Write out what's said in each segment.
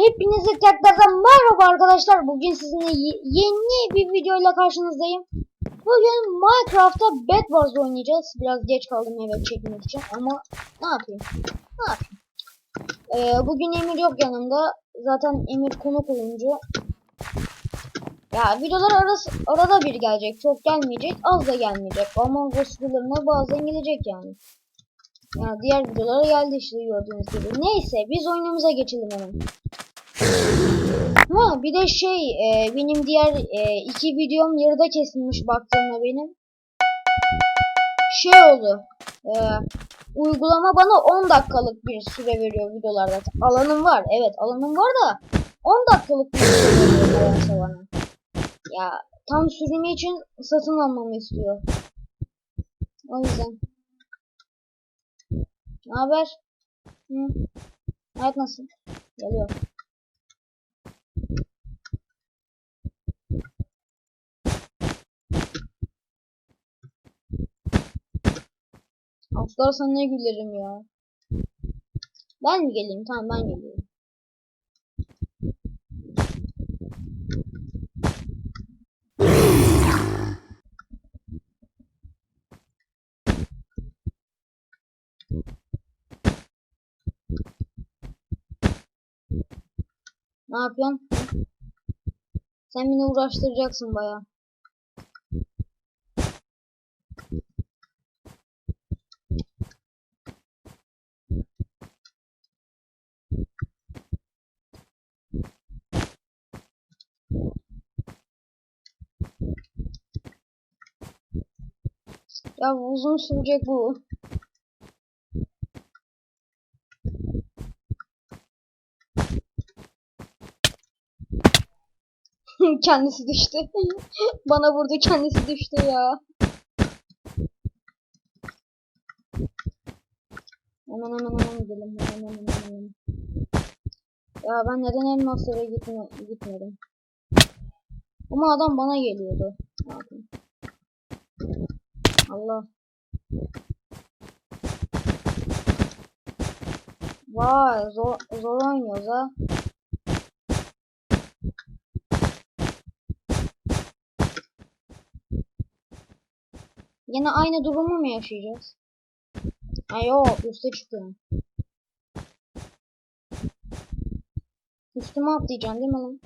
Hepinize tekrardan merhaba arkadaşlar. Bugün sizinle ye- yeni bir videoyla karşınızdayım. Bugün Minecraft'ta Bed Wars oynayacağız. Biraz geç kaldım evet çekmek için ama ne yapayım? Ne yapayım? Ee, bugün Emir yok yanımda. Zaten Emir konuk oyuncu. Ya videolar arası, arada bir gelecek. Çok gelmeyecek. Az da gelmeyecek. Ama videolarına bazen gelecek yani. Yani diğer videolara geldi işte gördüğünüz gibi. Neyse biz oyunumuza geçelim hemen. Ha bir de şey e, benim diğer e, iki videom yarıda kesilmiş baktığımda benim. Şey oldu. E, uygulama bana 10 dakikalık bir süre veriyor videolarda. Alanım var evet alanım var da 10 dakikalık bir süre veriyor bana. Ya tam sürümü için satın almamı istiyor. O yüzden. Ne haber? Hı? Hayat nasıl? Geliyor. Atlarsan ne gülerim ya. Ben mi geleyim? Tamam ben geliyorum. Ne yapıyorsun? Sen beni uğraştıracaksın baya. Ya uzun sürecek bu. kendisi düştü. Bana vurdu kendisi düştü ya. Hemen hemen hemen gidelim. Hemen hemen hemen. Ya ben neden elmaslara gitme, gitmedim? Ama adam bana geliyordu. Ne? Allah. Vay zor, zor oynuyoruz ha. Yine aynı durumu mu yaşayacağız? Ha yok üste çıkıyorum. Üstüme atlayacaksın değil mi lan?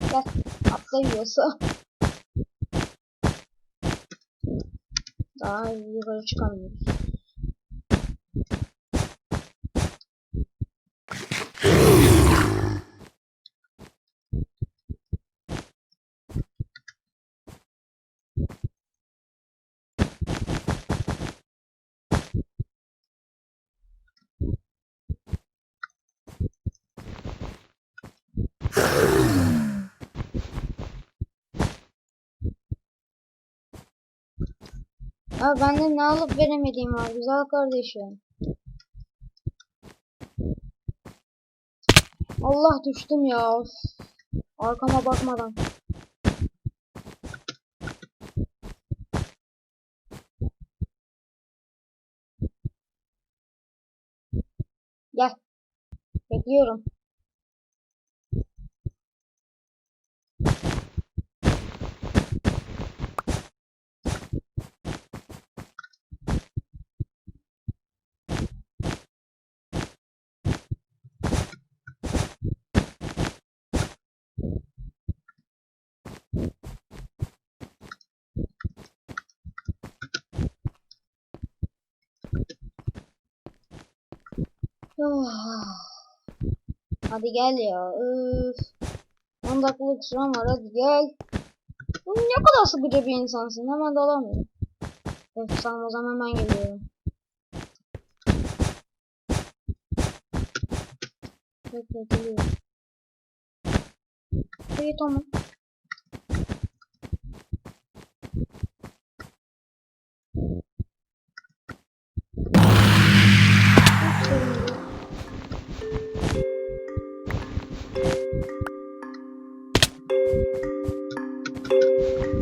Gel остается. Да, и короче, камни. Ya bende ne alıp veremediğim var güzel kardeşim. Allah düştüm ya. Arkama bakmadan. Gel. Bekliyorum. Hadi gel ya. Üf. 10 dakikalık süren var hadi gel. Ne kadar sıkıcı bir insansın. Hemen dalamıyorum. Evet tamam o zaman hemen geliyorum. Bekle geliyorum. İyi tamam. Thank you.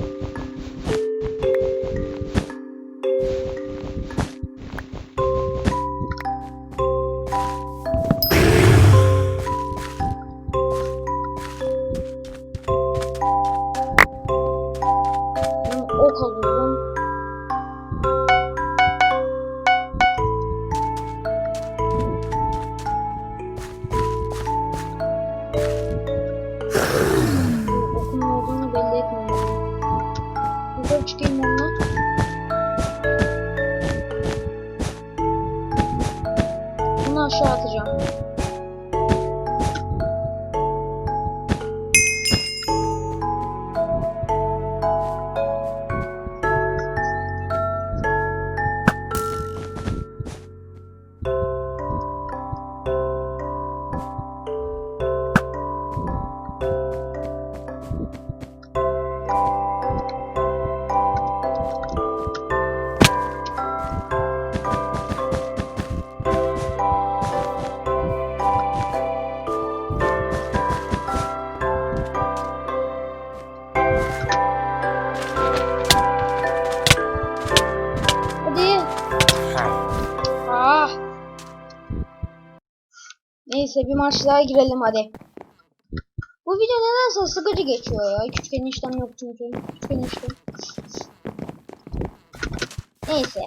Tekrar çıkayım onunla. Bunu aşağı atacağım. Neyse bir maç daha girelim hadi. Bu video nedense sıkıcı geçiyor ya. Küçük işlem yok çünkü. Küçük işlem. Neyse.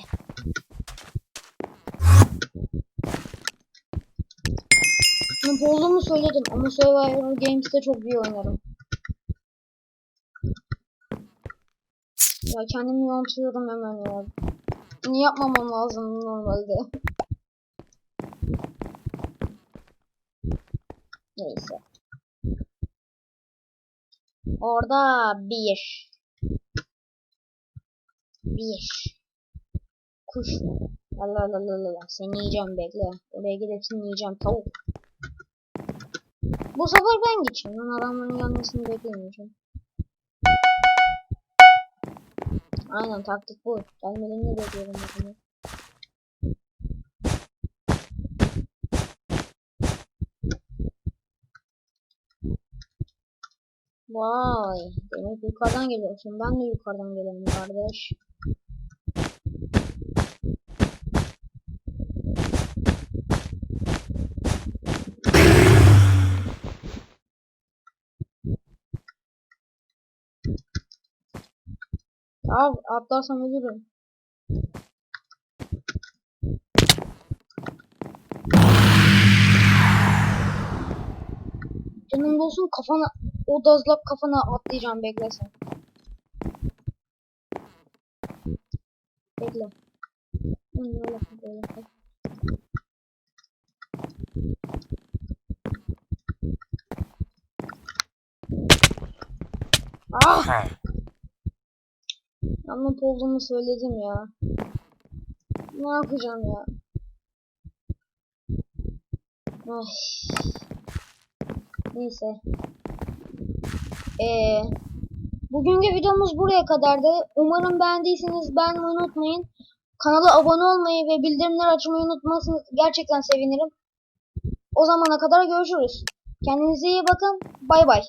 Olduğumu söyledim ama Survivor Games'te çok iyi oynarım. Ya kendimi yansıyorum hemen ya. Bunu yapmamam lazım normalde. Neyse. Orada bir. Bir. Kuş. Allah Allah Allah Allah. Seni yiyeceğim bekle. Oraya gidip seni yiyeceğim tavuk. Bu sefer ben geçeyim. Ben adamların gelmesini bekleyemeyeceğim. Aynen taktik bu. Gelmelerini bekliyorum adamı. Vay. Demek yukarıdan geliyorsun. Ben de yukarıdan geliyorum kardeş. Al atlarsam ölürüm. Canım olsun kafana o dazlak kafana atlayacağım bekle sen. Bekle. Ah! Anlat olduğumu söyledim ya. Ne yapacağım ya? Ay. Neyse. Ee, bugünkü videomuz buraya kadardı. Umarım beğendiyseniz beğenmeyi unutmayın. Kanala abone olmayı ve bildirimleri açmayı unutmazsanız gerçekten sevinirim. O zamana kadar görüşürüz. Kendinize iyi bakın. Bay bay.